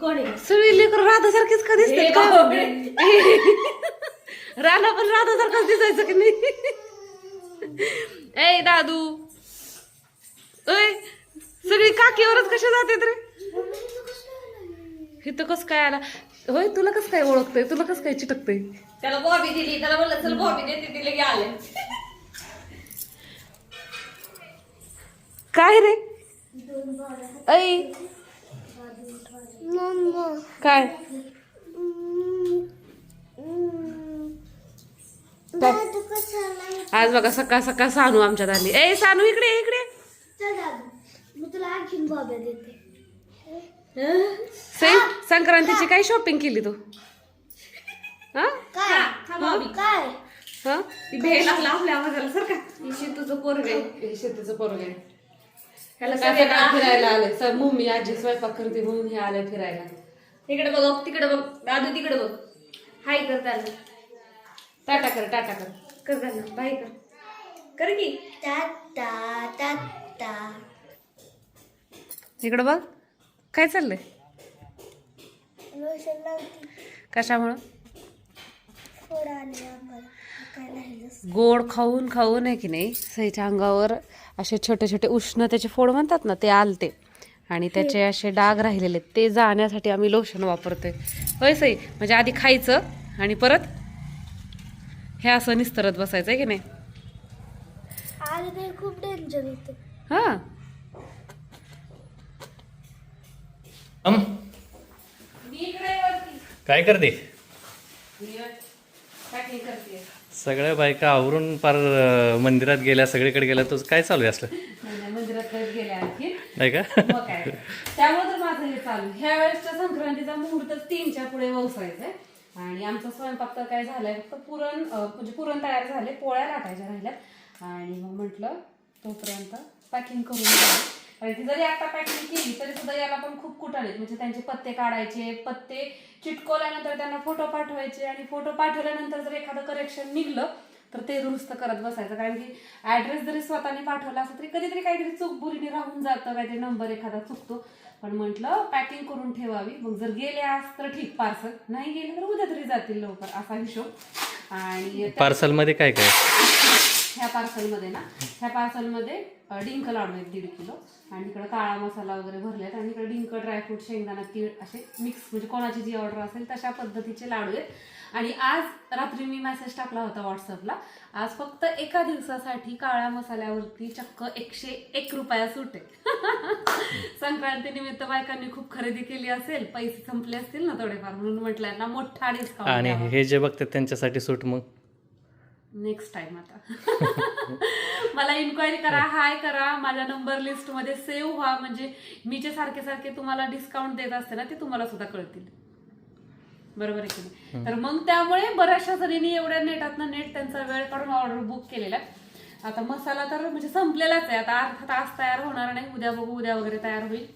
सगळी लेकर राधासारखीच का हे दिसतात का. राणा पण राधासारखाच दिसायचं की नाही? ए दादू. ओय सगळी काकीवरच कशा जाते रे? इथं कस काय आला? होय तुला कस काय ओळखतंय? तुला कस काय चिटकतंय? त्याला बॉबी दिली त्याला म्हणलं चल बॉबी देते की आले. काय रे? ऐ काय? काय? आज बघा सकाळ सकाळ सानू आमच्यात आली. ए सानू इकडे इकडे. संक्रांतीची काय शॉपिंग केली तू? हा? काय? काय? हा? ती भेट लागला आपल्या आवाजाला सर का? शेतूचं पोरग आहे. शेतीचं पोरग आहे. ह्याला सगळे फिरायला आले? सर मम्मी आजी स्वयंपाक करते म्हणून हे आले फिरायला. तिकडे बघ तिकडे बघ. दादू तिकडे बघ. हाय कर त्याला टाटा कर टाटा कर. कर त्याला बाय कर. कर की. टाटा टाटा इकडं बघ. काय चाललंय? कशामुळं थोडा आले आम्हाला काय नाही गोड खाऊन खाऊन आहे की नाही सईच्या अंगावर असे छोटे छोटे उष्णतेचे फोड म्हणतात ना ते आलते. आणि त्याचे असे डाग राहिलेले ते जाण्यासाठी आम्ही लोशन वापरतोय. होय सई म्हणजे आधी खायचं आणि परत हे असं निस्तरत बसायचं आहे की नाही? आज ते खूप डेंजर होतं. हां. अम. काय करते? सगळ्या बायका आवरून पार अं, मंदिरात गेल्या सगळीकडे गेल्या तुझं काय चालू आहे असलं? मंदिरात गेले आणखी. नाही का? त्यामुळे तर माझं हे चालू. ह्या वेळेसच्या संक्रांतीचा मुहूर्त तीनच्या पुढे व्यवसायचा आहे. आणि आमचा स्वयंपाक तर काय झालाय फक्त पुरण म्हणजे पुरण तयार झाले पोळ्या लाटायच्या राहिल्यात आणि मग म्हटलं तोपर्यंत पॅकिंग करून म्हणजे कारण की जरी आता पॅकिंग केली तरी सुद्धा याला पण खूप कुटाळेत म्हणजे त्यांचे पत्ते काढायचे पत्ते चिटकवल्यानंतर त्यांना फोटो पाठवायचे आणि फोटो पाठवल्यानंतर जर एखादं करेक्शन निघलं तर ते दुरुस्त करत बसायचं. कारण की ऍड्रेस जरी स्वतःने पाठवला असला तरी कधीतरी काहीतरी चूक बुरीने राहून जातं काहीतरी नंबर एखादा चुकतो. पण म्हटलं पॅकिंग करून ठेवावी. मग जर गेले आज तर ठीक. पार्सल नाही गेले तर उद्या तरी जातील लवकर असा हिशोब. आणि पार्सलमध्ये पार्सलमध्ये काय काय ह्या पार्सलमध्ये ना ह्या पार्सलमध्ये डिंक लाडू आहेत दीड किलो. आणि इकडे काळा मसाला वगैरे भरलेत आणि इकडे डिंक ड्रायफ्रूट शेंगदाणा तीळ असे मिक्स म्हणजे कोणाची जी ऑर्डर असेल तशा पद्धतीचे लाडू आहेत. आणि आज रात्री मी मेसेज टाकला होता व्हॉट्सअपला आज फक्त एका दिवसासाठी काळ्या मसाल्यावरती चक्क एकशे एक रुपया सूट आहे. संक्रांती निमित्त बायकांनी खूप खरेदी केली असेल पैसे संपले असतील ना थोडेफार म्हणून म्हटलं ना मोठा डिस्काउंट आणि हे जे बघतात त्यांच्यासाठी सूट मग? नेक्स्ट टाइम आता. मला इन्क्वायरी करा हाय करा माझ्या नंबर लिस्टमध्ये सेव्ह व्हा. म्हणजे मी जे सारखे सारखे तुम्हाला डिस्काउंट देत असते ना ते तुम्हाला सुद्धा कळतील. बरोबर आहे की नाही? तर मग त्यामुळे बऱ्याचशा जणींनी एवढ्या नेटातनं नेट त्यांचा वेळ काढून ऑर्डर बुक केलेला. आता मसाला तर म्हणजे संपलेलाच आहे. आता अर्धा तास तयार होणार नाही. उद्या बघू उद्या वगैरे तयार होईल.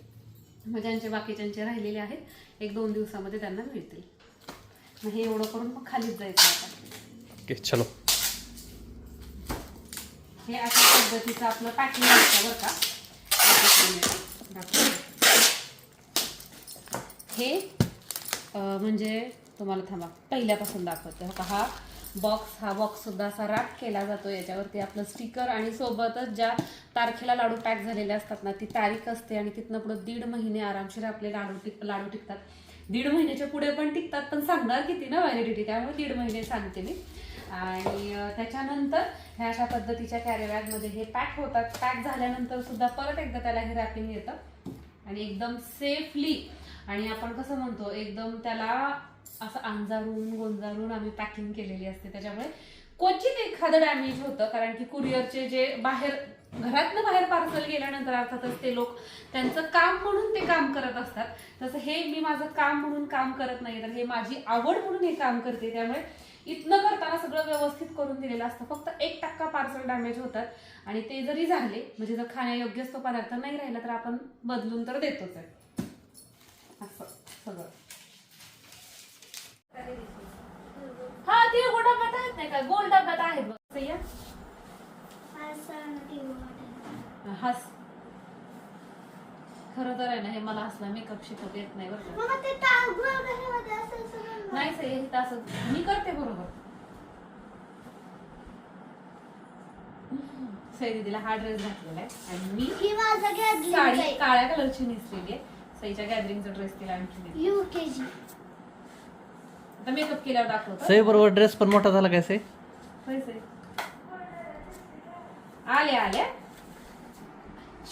मग ज्यांचे बाकीच्यांचे राहिलेले आहेत एक दोन दिवसामध्ये त्यांना मिळतील. मग हे एवढं करून मग खालीच जायचं आता. चलो. हे अशा पद्धतीचं आपलं पॅकिंग असतं बरं का. हे म्हणजे तुम्हाला थांबा. पहिल्यापासून दाखवते. का हा बॉक्स हा बॉक्स सुद्धा असा रॅप केला जातो. याच्यावरती आपलं स्टिकर आणि सोबतच ज्या तारखेला लाडू पॅक झालेले असतात ना ती तारीख असते आणि तिथनं पुढं दीड महिने आरामशीर आपले लाडू टिक लाडू टिकतात. दीड महिन्याच्या पुढे पण टिकतात पण सांगणार किती ना व्हॅलिडिटी त्यामुळे दीड महिने सांगते मी. आणि त्याच्यानंतर ह्या अशा पद्धतीच्या कॅरी हे पॅक होतात. पॅक झाल्यानंतर सुद्धा परत एकदा त्याला हे रॅपिंग येतं. आणि एकदम सेफली आणि आपण कसं म्हणतो एकदम त्याला असं अंजारून गोंजारून आम्ही पॅकिंग केलेली असते. त्याच्यामुळे क्वचित एखादं डॅमेज होतं कारण की कुरिअरचे जे बाहेर घरातनं बाहेर पार्सल गेल्यानंतर अर्थातच ते लोक त्यांचं काम म्हणून ते काम करत असतात. तसं हे मी माझं काम म्हणून काम करत नाही तर हे माझी आवड म्हणून हे काम करते. त्यामुळे इथनं करताना सगळं व्यवस्थित करून दिलेलं असतं. फक्त एक टक्का पार्सल डॅमेज होतात. आणि ते जरी झाले म्हणजे जर खाण्यायोग्यच तो पदार्थ नाही राहिला तर आपण बदलून तर देतोच आहे. असं सगळं. हा ते डब्यात आहेत नाही का? गोल डब्यात आहेत बघ. सह्या आज सांग टी व्ही हस खरं तर आहे ना हे मला असला मेकअप शिकवता येत नाही बरं का. नाही सही हे असं मी करते बरोबर. सई दीदीला हा ड्रेस घातलेला आहे आणि मी साडी काळ्या कलरची नेसलेली आहे. सईच्या गॅदरिंगचा ड्रेस तिला आणखी दिला. आता मेकअप केल्यावर दाखवतो. सई बरोबर ड्रेस पण मोठा झाला काय सई? होय सई. आल्या आल्या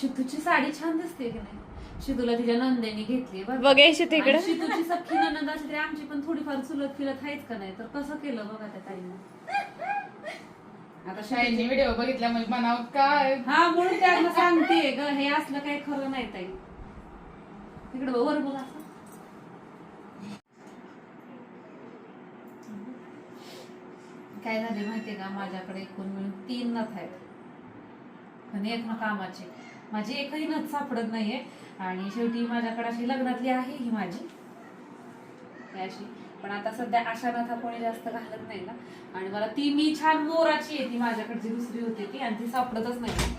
शितूची साडी छान दिसते की नाही? शितूला तिच्या नंदेने घेतली बरं का? बघायची तिकडे. आणि शितूची सख्खी ननंद तरी आमची पण थोडीफार चुलत आहेच का नाही? तर कसं केलं बघा त्या ताईने? आता शाळेने व्हिडिओ बघितला म्हणजे म्हणावं काय? हा म्हणून त्यांना सांगते ग हे असलं काही खरं नाही ताई. तिकडे बघ, वर बघ असं. काय झाले माहितीये का? माझ्याकडे एकूण मिळून तीन नथ आहेत. आणि एक ना कामाची. माझी एकही नथ सापडत नाहीये. आणि शेवटी माझ्याकडे अशी लग्नातली आहे ही माझी. अशी. पण आता सध्या अशा नथा कोणी जास्त घालत नाही ना. आणि मला ती मी छान मोराची आहे ती माझ्याकडची दुसरी होती ती आणि ती सापडतच नाही.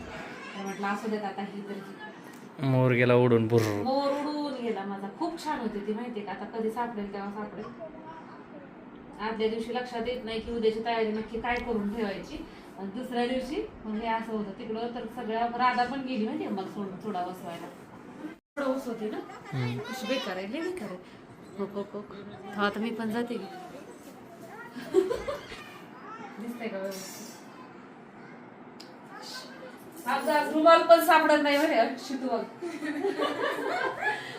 तर म्हटलं असू देत आता ही तर. मोर गेला उडून मोर उडून गेला माझा. खूप छान होती ती माहितीये का? आता कधी सापडेल तेव्हा सापडेल. आदल्या दिवशी लक्षात येत नाही की उद्याची तयारी नक्की काय करून ठेवायची. आणि दुसऱ्या दिवशी मग हे असं होतं तिकडं तर सगळ्या राधा पण गेली माहितीये मग सोड थोडा बसवायला. थोडा ऊस होती ना? कशी बेकार आहे लय बेकार आहे. हो हो हो. हा आता मी पण जाते की. दिसतंय का व्यवस्थित? आमचा आज रुमाल पण सापडत नाही बरे शितू बघ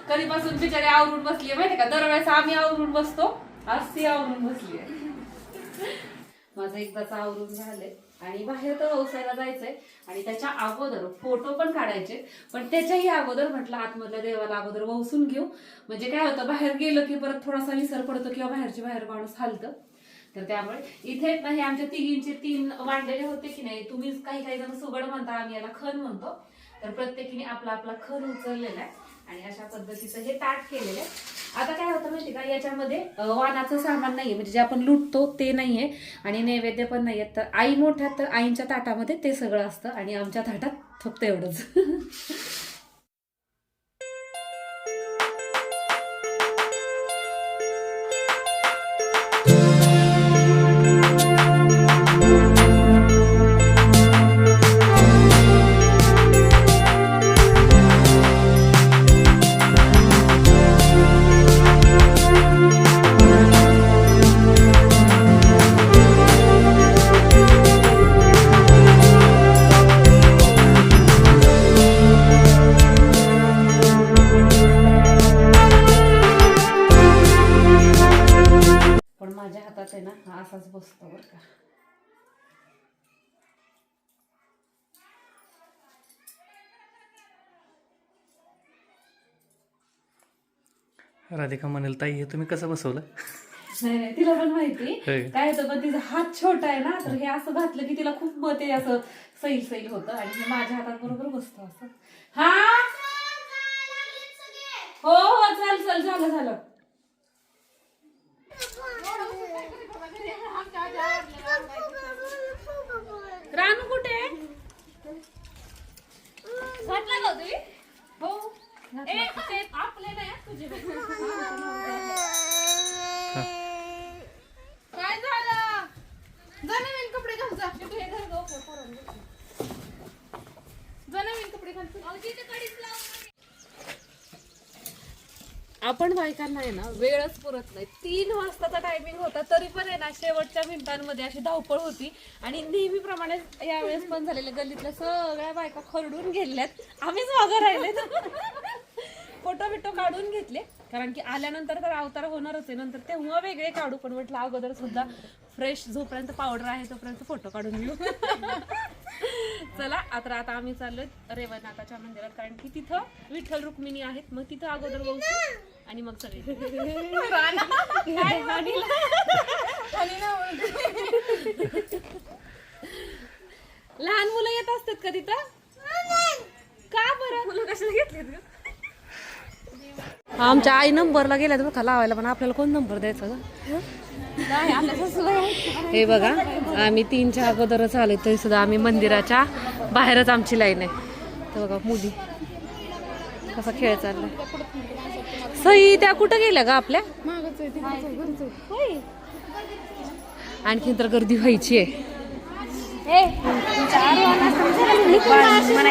कधीपासून बिचारी आवरून बसली माहिती का? दरवेळेस आम्ही आवरून बसतो आज ती आवरून बसली माझं एकदाच आवरून झालंय. आणि बाहेर तर व्यवसायाला जायचंय. आणि त्याच्या अगोदर फोटो पण काढायचे. पण त्याच्याही अगोदर म्हटलं आतमधल्या देवाला अगोदर वसून घेऊ. म्हणजे काय होतं बाहेर गेलं की परत थोडासा विसर पडतो किंवा बाहेरची बाहेर माणूस हालतं. तर त्यामुळे इथे नाही आमच्या तिघींचे तीन मांडलेले होते की नाही तुम्ही काही काही जण सुगड म्हणता आम्ही याला खण म्हणतो. तर प्रत्येकीने आपला आपला खण उचललेला आहे. आणि अशा पद्धतीचं हे ताट केलेलं आहे. आता काय होतं माहिती का? याच्यामध्ये वानाचं सामान नाहीये. म्हणजे जे आपण लुटतो ते नाहीये आणि नैवेद्य पण नाही तर आई मोठ्या तर आईच्या ताटामध्ये ते सगळं असतं आणि आमच्या ताटात फक्त एवढंच. राधिका म्हणेल ताई हे तुम्ही कसं बसवलं? नाही नाही तिला पण माहिती. होय. काय होतं पण तिचा हात छोटा आहे ना तर हे असं घातलं की तिला खूप मत असं सैल सैल होतं आणि हे माझ्या हातात बरोबर बसतं असं. हा? हो हो चल चल झालं झालं रानू कुठे आहे? घातला का तुम्ही हो ए, ते आपले नाही हं, तुझे काय झालं जा नवीन कपडे घाल जा तू हे घर गं, जा नवीन कपडे घाल तू. आपण बायकांना आहे ना वेळच पुरत नाही. तीन वाजताचा टायमिंग होता तरी पण आहे ना शेवटच्या मिनिटांमध्ये अशी धावपळ होती. आणि नेहमीप्रमाणे यावेळेस पण झालेले गल्लीतल्या सगळ्या बायका खरडून गेल्यात आम्हीच मागं राहिले फोटो बिटो काढून घेतले. कारण की आल्यानंतर तर अवतार होणारच आहे. नंतर तेव्हा वेगळे काढू पण म्हटलं अगोदर सुद्धा फ्रेश जोपर्यंत पावडर आहे तोपर्यंत फोटो काढून घेऊ. चला आता आता आम्ही चाललोय रेवनाथाच्या मंदिरात कारण की तिथं विठ्ठल रुक्मिणी आहेत. मग तिथं अगोदर बघू. आणि मग सगळे. लहान मुलं येत असतात का तिथं? का बरं? मुलं कशाला घेतली आमच्या आई नंबरला गेल्या तर का लावायला पण आपल्याला कोण नंबर द्यायचा हे बघा आम्ही तीनच्या अगोदरच आले तरी सुद्धा आम्ही मंदिराच्या बाहेरच आमची लाईन आहे. तर बघा मुली. कसा खेळ चाललाय. सई त्या कुठं गेल्या का आपल्या. आणखीन तर गर्दी व्हायची आहे. मला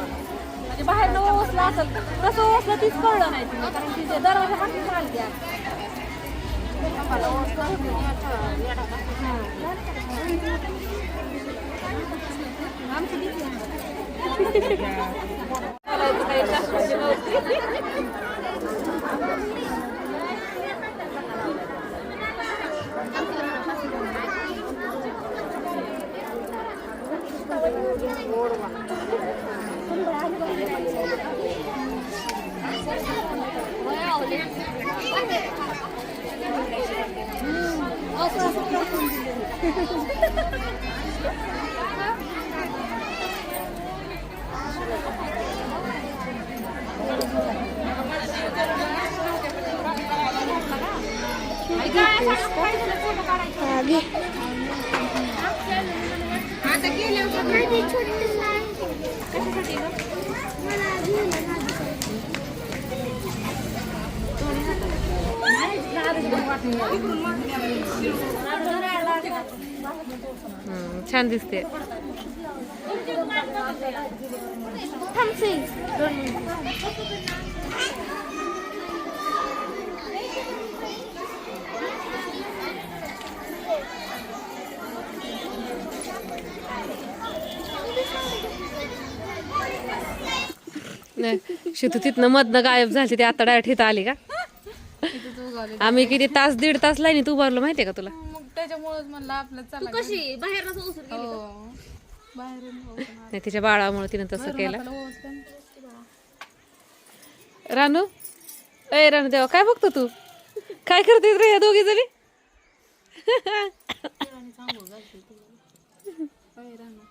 म्हणजे बाहेर ओसला असेल कसं ओसलं तीच कळलं नाही तिला कारण तिचे दरवाजा पाठी आली माझी छोटी कशासाठी मला घेऊन छान दिसते. नाही शितू तिथनं मधनं गायब झाली ते आता डायरेक्ट इथं आली का. आम्ही किती तास दीड तास लाईनीत उभारलो माहितीये का तुला? त्याच्यामुळेच म्हणलं आपलं चला कशी बाहेर हो. बाहेरून. नाही तिच्या बाळामुळे तिनं तसं केलं. आपल्याला. रानू? अय रानू देवा काय बघतो तू? काय करतेस रे या दोघी जणी? रानू.